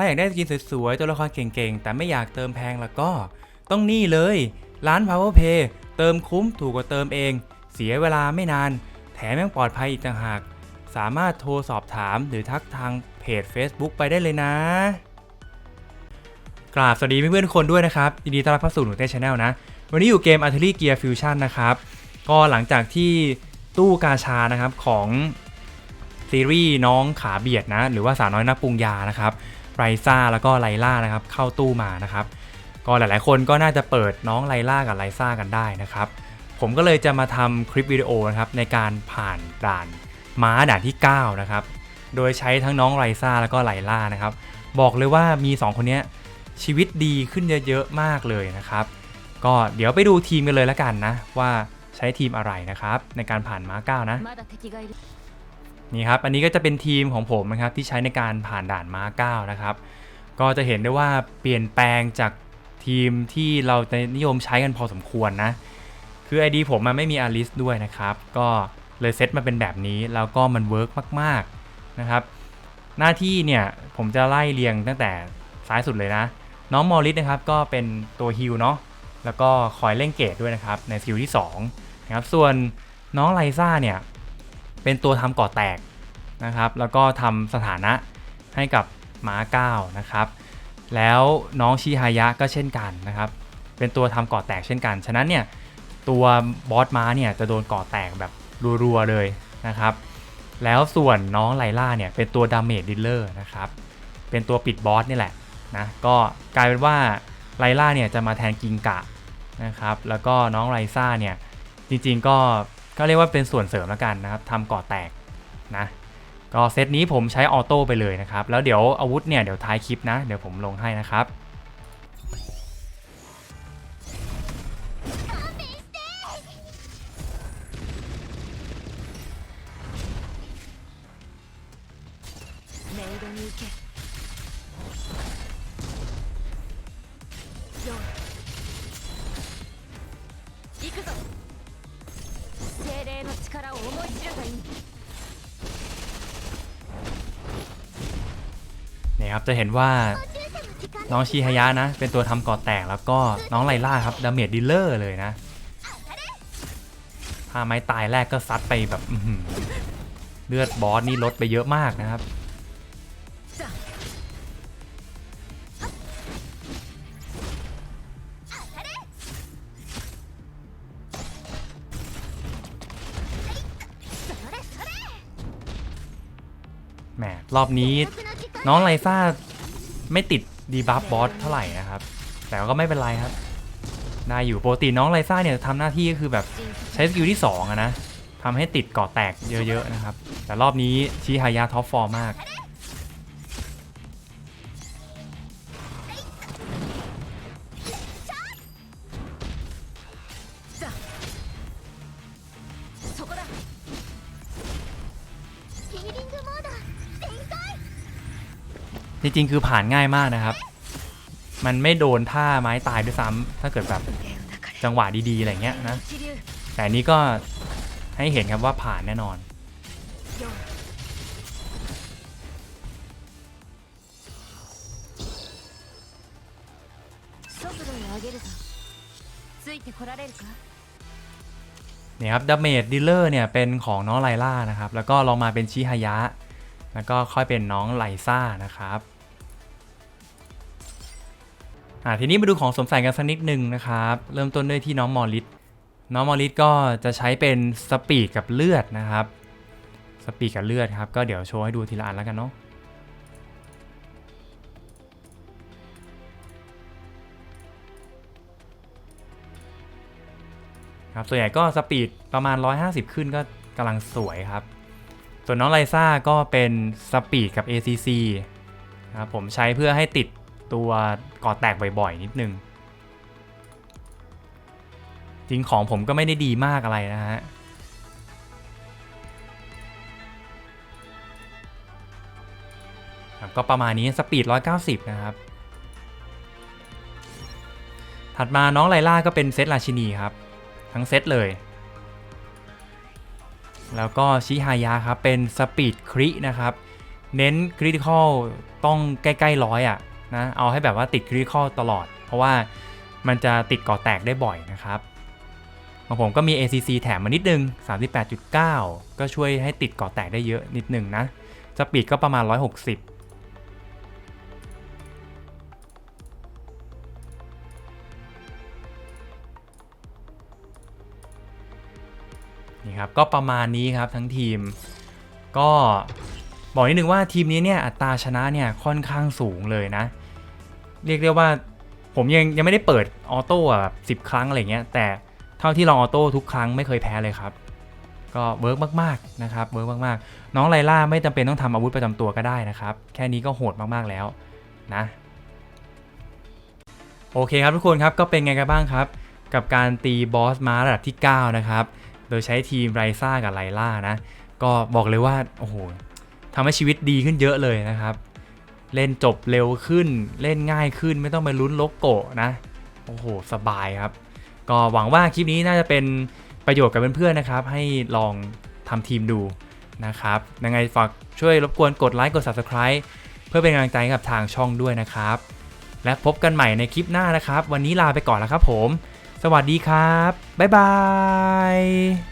าอยากได้สกินสวยๆ ตัวละครเก่งๆ แต่ไม่อยากเติมแพงแล้วก็ ต้องนี่เลย ร้าน Power Pay เติมคุ้มถูกกว่าเติมเอง เสียเวลาไม่นาน แถมยังปลอดภัยอีกต่างหาก สามารถโทรสอบถามหรือทักทางเพจ Facebook ไปได้เลยนะ กราบสวัสดีเพื่อนๆคนด้วยนะครับยินดีต้อนรับเข้าสู่หนูเต้ชาแนลนะ วันนี้อยู่เกม Artillery Gear Fusion นะครับ ก็หลังจากที่ตู้กาชานะครับของซีรีส์น้องขาเบียดนะ หรือว่าสาวน้อยนักปรุงยานะครับ ไรซ่าแล้วก็ไลล่านะครับเข้าตู้มานะครับก็หลายๆ คนก็น่าจะเปิดน้องไลล่ากับไรซ่ากันได้นะครับผมก็เลยจะมาทำคลิปวิดีโอนะครับในการผ่านด่านม้าด่านที่ 9 นะครับ โดยใช้ทั้งน้องไรซ่าแล้วก็ไลล่านะครับ บอกเลยว่ามี 2 คนนี้ชีวิตดีขึ้นเยอะๆมากเลยนะครับ ก็เดี๋ยวไปดูทีมกันเลยละกันนะ ว่าใช้ทีมอะไรนะครับ ในการผ่านม้า 9 นะ นี่ครับ อันนี้ก็จะเป็นทีมของผมนะครับที่ใช้ในการผ่านด่านม้าเก้านะครับ ก็จะเห็นได้ว่าเปลี่ยนแปลงจากทีมที่เราจะนิยมใช้กันพอสมควรนะ คือ ID ผมมันไม่มีอาริสด้วยนะครับ ก็เลยเซตมาเป็นแบบนี้แล้วก็มันเวิร์กมากๆนะครับ หน้าที่เนี่ยผมจะไล่เรียงตั้งแต่ซ้ายสุดเลยนะ น้องมอริสนะครับก็เป็นตัวฮิลเนาะแล้วก็คอยเล่นเกตด้วยนะครับในสกิลที่2นะครับส่วนน้องไลซ่าเนี่ย เป็นตัวทำก่อแตกนะครับ แล้วก็ทำสถานะให้กับม้าเก้านะครับ แล้วน้องชิฮายะก็เช่นกันนะครับ เป็นตัวทำก่อแตกเช่นกัน ฉะนั้นเนี่ยตัวบอสม้าเนี่ยจะโดนก่อแตกแบบรัวๆเลยนะครับ แล้วส่วนน้องไลล่าเนี่ยเป็นตัวดาเมจดิลเลอร์นะครับ เป็นตัวปิดบอสนี่แหละนะก็กลายเป็นว่าไลล่าเนี่ยจะมาแทนกิงกะนะครับ แล้วก็น้องไรซ่าเนี่ยจริงๆก็ ก็เรียกว่าเป็นส่วนเสริมแล้วกันนะครับทำก่อแตกนะ ก็เซตนี้ผมใช้ออโต้ไปเลยนะครับ แล้วเดี๋ยวอาวุธเนี่ยเดี๋ยวท้ายคลิปนะ เดี๋ยวผมลงให้นะครับ メイドに行け ครับจะเห็นว่าน้องชีฮายะนะ เป็นตัวทำก่อแตกแล้วก็น้องไลล่าครับดาเมจดิลเลอร์เลยนะถ้าไม้ตายแรกก็ซัดไปแบบเลือดบอสนี่ลดไปเยอะมากนะครับแหมรอบนี้ น้องไลซ่าไม่ติดดีบัฟบอสเท่าไหร่นะครับ แต่ก็ไม่เป็นไรครับได้อยู่ปกติน้องไลซ่าเนี่ยทำหน้าที่ก็คือแบบใช้สกิลที่2อะนะทำให้ติดเกาะแตกเยอะๆนะครับ แต่รอบนี้ชีฮายาท็อปฟอร์มาก จริงๆคือผ่านง่ายมากนะครับ มันไม่โดนท่าไม้ตายด้วยซ้ำ ถ้าเกิดแบบจังหวะดีๆอะไรเงี้ยนะ แต่นี้ก็ให้เห็นครับว่าผ่านแน่นอน เนี่ยครับดาเมจดีลเลอร์เนี่ยเป็นของน้องไลล่านะครับ แล้วก็ลองมาเป็นชิฮายะ แล้วก็ค่อยเป็นน้องไลซ่านะครับ อ่าทีนี้มาดูของสวมใส่กันสักนิดหนึ่งนะครับ เริ่มต้นด้วยที่น้องมอริสน้องมอริสก็จะใช้เป็นสปีดกับเลือดนะครับ สปีดกับเลือดครับ ก็เดี๋ยวโชว์ให้ดูทีละอันแล้วกันเนาะครับส่วนใหญ่ก็สปีดประมาณ 150 ขึ้นก็กำลังสวยครับ ส่วนน้องไลซ่าก็เป็นสปีดกับ ACC นะครับผมใช้เพื่อให้ติด ตัวก่อแตกบ่อยๆนิดนึง จริงของผมก็ไม่ได้ดีมากอะไรนะฮะก็ประมาณนี้สปีด 190 นะครับ ถัดมาน้องไลล่าก็เป็นเซตราชินีครับ ทั้งเซตเลย แล้วก็ชิฮายะครับ เป็นสปีดครินะครับ เน้นคริติคอลต้องใกล้ๆร้อยอะ นะเอาให้แบบว่าติดคริติคอลตลอด เพราะว่ามันจะติดก่อแตกได้บ่อยนะครับของผมก็มี ACC แถมมานิดนึง 38.9 ก็ช่วยให้ติดก่อแตกได้เยอะนิดนึงนะสปีดก็ประมาณ 160นี่ครับก็ประมาณนี้ครับทั้งทีม ก็บอกนิดนึงว่าทีมนี้เนี่ยอัตราชนะเนี่ยค่อนข้างสูงเลยนะ เรียกได้ว่าผมยังยังไม่ได้เปิดออโต้แบบสิบครั้งอะไรเงี้ยแต่เท่าที่ลองออโต้ทุกครั้งไม่เคยแพ้เลยครับก็เวิร์กมากๆนะครับเวิร์กมากๆ น้องไลล่าไม่จำเป็นต้องทำอาวุธประจำตัวก็ได้นะครับ แค่นี้ก็โหดมากๆแล้วนะโอเคครับทุกคนครับก็เป็นไงกันบ้างครับ กับการตีบอสมาระดับที่ 9 นะครับ โดยใช้ทีมไรซ่ากับไลล่านะ ก็บอกเลยว่า โอ้โหทำให้ชีวิตดีขึ้นเยอะเลยนะครับ เล่นจบเร็วขึ้น เล่นง่ายขึ้นไม่ต้องไปลุ้นโลโกะนะ โอ้โห สบายครับ ก็หวังว่าคลิปนี้น่าจะเป็นประโยชน์กับเพื่อนๆนะครับ ให้ลองทำทีมดูนะครับ ยังไงฝากช่วยรบกวนกดไลค์กด Subscribe เพื่อเป็นกำลังใจกับทางช่องด้วยนะครับ และพบกันใหม่ในคลิปหน้านะครับ วันนี้ลาไปก่อนแล้วครับผม สวัสดีครับ บ๊ายบาย